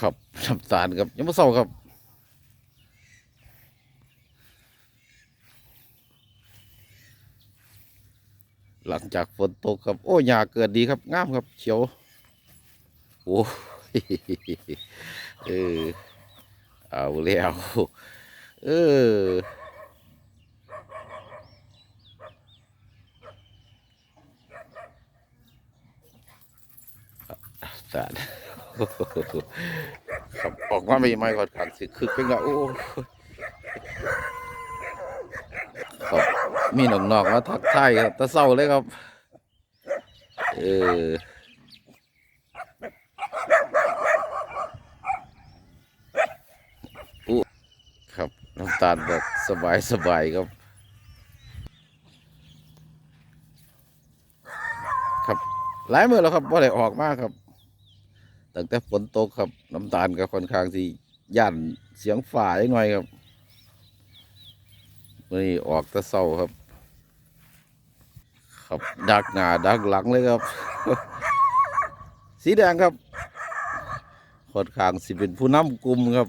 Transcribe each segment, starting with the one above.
ครับน้ำตาลครับยังไม่เศร้าครับหลังจากฝนตกครับ โอ้หญ้าเกิดดีครับงามครับ เขียว โอ้เออเอาแล้วเออตาด ครับออกมาไม่ไม่ก่อนขันสิคึกเป็นละโอ้ครับมีหนองนอกๆมาทักทายครับตะเศร้าเลยครับ เออครับน้ำตาลแบอกสบายสบายครับ ครับหลายมือแล้วครับว่าได้ออกมากครับ ตั้งแต่ฝนตกครับน้ำตาลก็ค่อนข้างที่ย่านเสียงฝ่าเล็กน้อยครับนี้ออกตะเศร้าครับ ครับดักหน้าดักหลังเลยครับ สีแดงครับค่อนข้างสิเป็นผู้นำกลุ่มครับ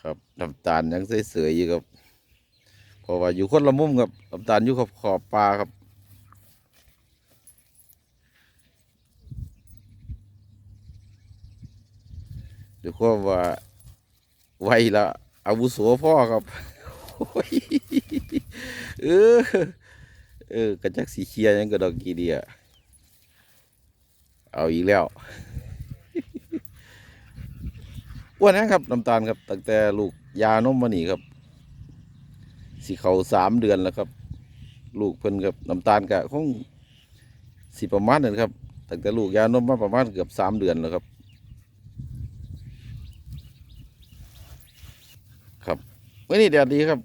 ครับน้ำตาลยังเสยๆอยู่ครับเพราะว่าอยู่คนละมุมครับน้ำตาลอยู่ขอบขอบปลาครับ ดูความว่าไวละอาวุโสพ่อครับเออเออกระจักสีเชียร์ยังกระดอกกีเดียเอาอีกแล้วอ้วนนะครับน้ำตาลครับตั้งแต่ลูกยานมมานี่ครับสิเขาสามเดือนแล้วครับ ลูกเพิ่นกับน้ำตาลกะคงสิประมาณนั้นครับตั้งแต่ลูกยานมมาประมาณเกือบสามเดือนแล้วครับ ครับวันนี้แดดดีครับ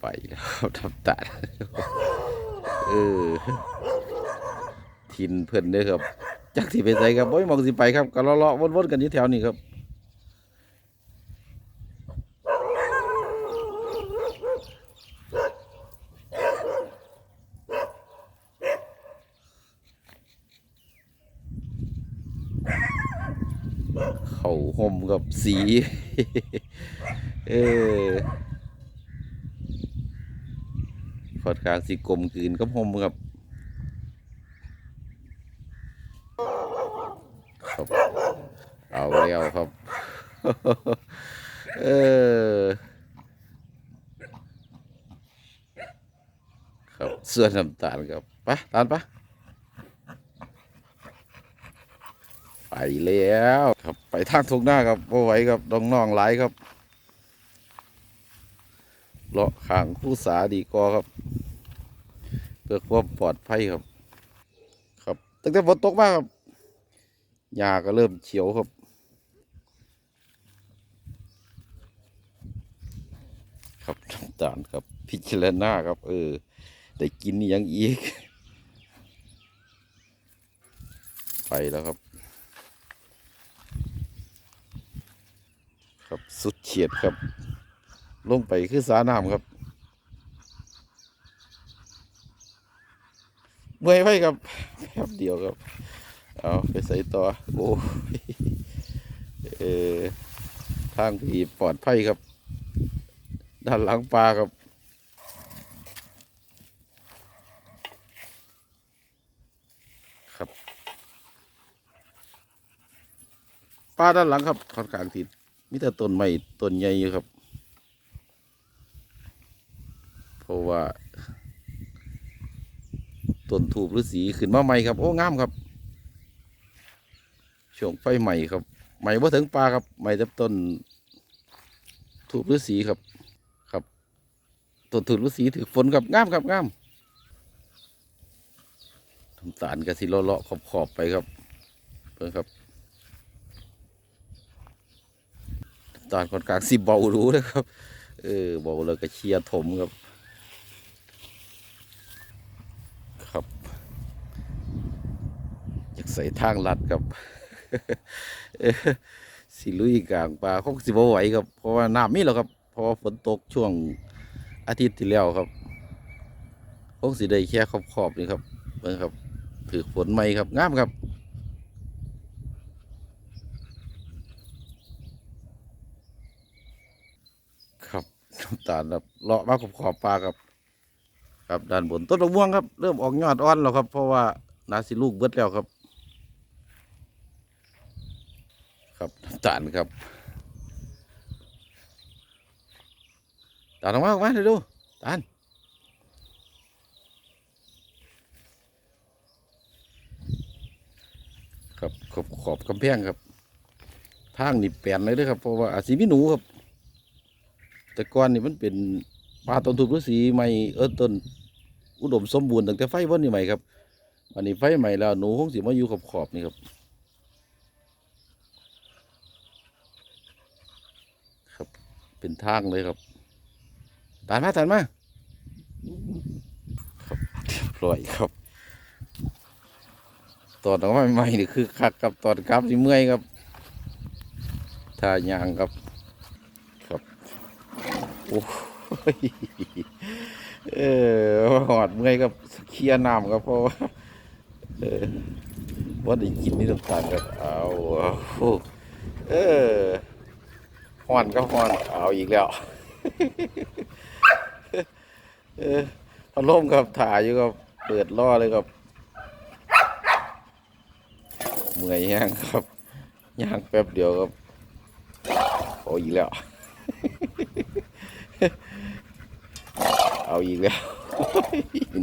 ไปแล้วครับน้ำตาลเออทินเพิ่อนเด้อครับ จักสิไปไสครับบ่มีหมองสิไปครับก็เลาะๆวนๆกันอยู่แถวนี้ครับาห่มกับสี เออคอนข้างสีกลมกลืนกับห่มครับครับเอาแล้วครับ เออครับเสื้อน้ำตาลครับไปตาลปะไป แล้วครับ ไปทางทุกหน้าครับโอ้ไหวครับดองน้องหลครับเลาะข้างผู้สาดีกอครับ เพื่อความปลอดภัยครับ ครับตั้งแต่ฝนตกมากครับหญ้าก็เริ่มเขียวครับครับน้ำตาลครับพิจารณาครับ เออได้กินยังอีก ไปแล้วครับ ครับสุดเฉียดครับ ลงไปคือสาน้ำครับเมื่อยไปครับแป๊บเดียวครับ เอาไปใส่ต่อโอ้ยเออทางที่ปลอดภัยครับ ด้านหลังปลาครับครับปลาด้านหลังครับค่อนข้างที่ มีแต่ต้นไม้ต้นใหญ่อยู่ครับ เพราะว่าต้นถูบฤาษีขึ้นมาใหม่ครับ โอ้งามครับ ช่วงไฟใหม่ครับ ใหม่ว่าถึงปลาครับ ใหม่แต่ต้นถูบฤาษีครับ ครับ ต้นถูบฤาษีถือฝนครับงามครับงามทำตาลกระสิเลาะๆขอบๆไปครับเพื่อนครับน้ำ ตาลค่อนข้างสิเบารู้นะครับ เออเบาแล้วก็เชียร์ถมครับ ครับ อยากใส่ทางลัดครับเออสิลุยกลางป่าคงสิบไหวครับ เพราะว่าน้ำมีแล้วครับพราะว่าฝนตกช่วงอาทิตย์ที่แล้วครับคงสิได้แค่ขอบขอบๆนี่ครับเบิ่งครับถือฝนไหมครับงามครับ ครับ น้ำตาลครับเลาะมาขอบขอบปลาครับ ครับด้านบนต้นมะม่วงครับ เริ่มออกยอดอ่อนแล้วครับ เพราะว่านาสิลูกเบิดแล้วครับ ครับน้ำตาลครับตาลออกมาออกมาเดี๋ยวดูตาลครับขอบขอบกำแพงครับทางนี่แปลนเลยด้อครับ เพราะว่าอาจสิมีหนูครับ แต่ก่อนนี่มันเป็นป่าต้นทุบฤาษีใหม่เออต้นอุดมสมบูรณ์ตั้งแต่ไฟวันนี่ใหม่ครับวันนี้ไฟใหม่แล้วหนูคงสิมาอยู่ขอบขอบนี่ครับ ครับ เป็นทางเลยครับตานมาตานมาครับเรียบร้อยครับตอนออกมาใหม่นี่คือคักกับตอนกลับนี่เมื่อยครับท่ายางครับ โอ้เออหอดเมื่อยกับเคลียร์น้ำครับเพราะว่าเออว่าได้กินนี่ต้องการครับเอาเออหอนก็หอนเอาอีกแล้วเออพัดลมครับถ่ายอยู่ครับเปิดล่อเลยครับเมื่อยแห้งครับย่างแป๊บเดียวครับโอ้อีกแล้ว เอาอีกแล้ว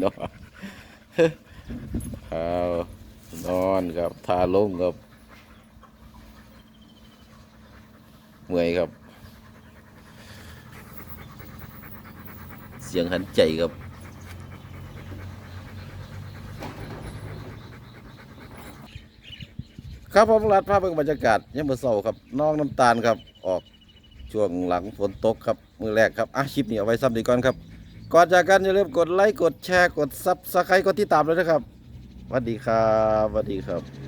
นอนเอานอนครับทาลงครับเมื่อยครับ เสียงหันใจครับครับผมรัดภาพเป็นบรรยากาศยังเมื่อเช้าครับน้องน้ำตาลครับ ออกช่วงหลังฝนตกครับ มือแรกครับอะคลิปนี้เอาไว้ซ้ำดีก่อนครับก่อนจากกันอย่าลืมกดไลค์กดแชร์กดซับสไครต์กดติดตามเลยนะครับสวัสดีครับสวัสดีครับ